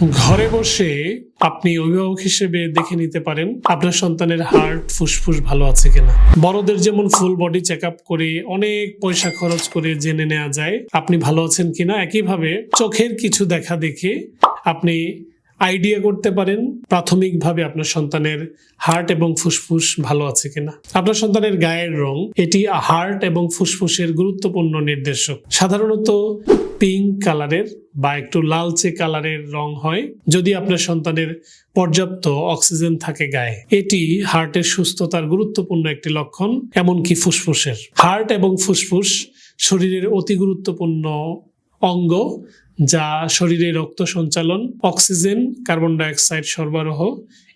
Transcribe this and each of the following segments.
ঘরে বসে আপনি অভিভাবক হিসেবে দেখে নিতে পারেন আপনার সন্তানের হার্ট ফুসফুস ভালো আছে কিনা। বড়দের যেমন ফুল বডি চেক আপ করে অনেক পয়সা খরচ করে জেনে নেওয়া যায় আপনি ভালো আছেন কিনা। একইভাবে চোখের কিছু দেখা দেখে আপনি আইডিয়া করতে পারেন প্রাথমিকভাবে আপনার সন্তানের হার্ট এবং ফুসফুস ভালো আছে কিনা। আপনার সন্তানের গায়ের রং, এটি হার্ট এবং ফুসফুসের গুরুত্বপূর্ণ নির্দেশক। সাধারণত পিঙ্ক কালারের বা একটু লালচে কালারের রং হয়, যদি আপনার সন্তানের পর্যাপ্ত অক্সিজেন থাকে গায়ে। এটি হার্টের সুস্থতার গুরুত্বপূর্ণ একটি লক্ষণ, এমনকি ফুসফুসের। হার্ট এবং ফুসফুস শরীরের অতি গুরুত্বপূর্ণ অঙ্গ, যা শরীরে রক্ত সঞ্চালন, অক্সিজেন, কার্বন ডাইঅক্সাইড সরবরাহ,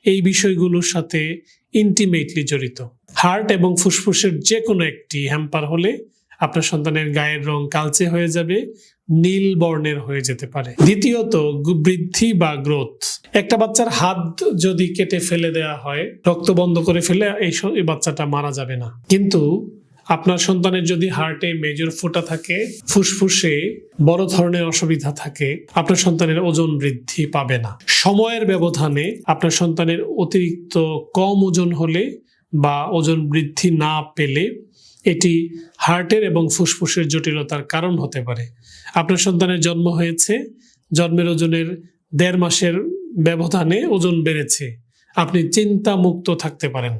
এই বিষয়গুলোর সাথে ইন্টিমেটলি জড়িত। হার্ট এবং ফুসফুসের যে কোনো একটি হ্যাম্পার হলে আপনার সন্তানের গায়ের রং কালচে হয়ে যাবে নীল বর্ণের হয়ে যেতে পারে। দ্বিতীয়ত বৃদ্ধি বা গ্রোথ। একটা বাচ্চার হাত যদি কেটে ফেলে দেওয়া হয়, রক্ত বন্ধ করে ফেলে এই বাচ্চাটা মারা যাবে না। কিন্তু আপনার সন্তানের যদি হার্টে মেজর ফোঁটা থাকে, ফুসফুসে বড় ধরনের অসুবিধা থাকে, আপনার সন্তানের ওজন বৃদ্ধি পাবে না। সময়ের ব্যবধানে আপনার সন্তানের অতিরিক্ত কম ওজন হলে বা ওজন বৃদ্ধি না পেলে এটি হার্টের এবং ফুসফুসের জটিলতার কারণ হতে পারে। আপনার সন্তানের জন্ম হয়েছে, জন্মের ওজনের দেড় মাসের ব্যবধানে ওজন বেড়েছে। আপনি চিন্তা মুক্ত থাকতে পারেন।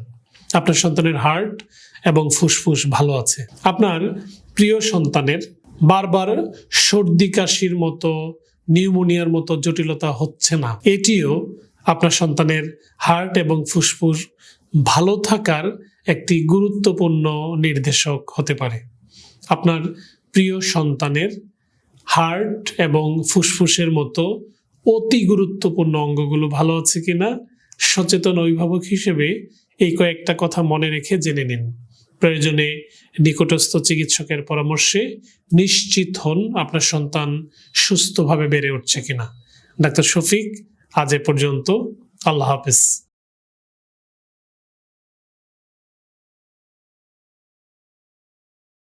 আপনার সন্তানের হার্ট এবং ফুসফুস ভালো আছে। আপনার প্রিয় সন্তানের বারবার সর্দি, কাশির মতো, নিউমোনিয়ার মতো জটিলতা হচ্ছে না। এটিও আপনার সন্তানের হার্ট এবং ফুসফুস ভালো থাকার একটি গুরুত্বপূর্ণ নির্দেশক হতে পারে। আপনার প্রিয় সন্তানের হার্ট এবং ফুসফুসের মতো অতি গুরুত্বপূর্ণ অঙ্গগুলো ভালো আছে কিনা, সচেতন অভিভাবক হিসেবে এই কয়েকটা কথা মনে রেখে জেনে নিন। প্রয়োজনে নিকটস্থ চিকিৎসকের পরামর্শে নিশ্চিত হন আপনার সন্তান সুস্থভাবে বেড়ে উঠছে কিনা। ডাক্তার শফিক, আজ এ পর্যন্ত। আল্লাহ হাফেজ।